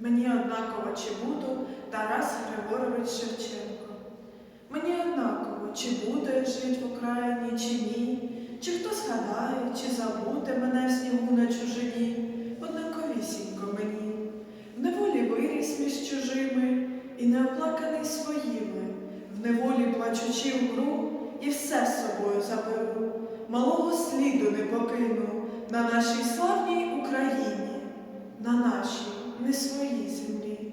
Мені однаково, чи буду Тарас Григорович Шевченко. Мені однаково, чи буде жить в Україні, чи ні, чи хто згадає, чи забуде мене в снігу на чужині, однаковісінько мені. В неволі виріс між чужими і не оплаканий своїми, в неволі плачучи вмру і все з собою заберу, малого сліду не покину. На нашій славній Україні, на нашій не своїй землі.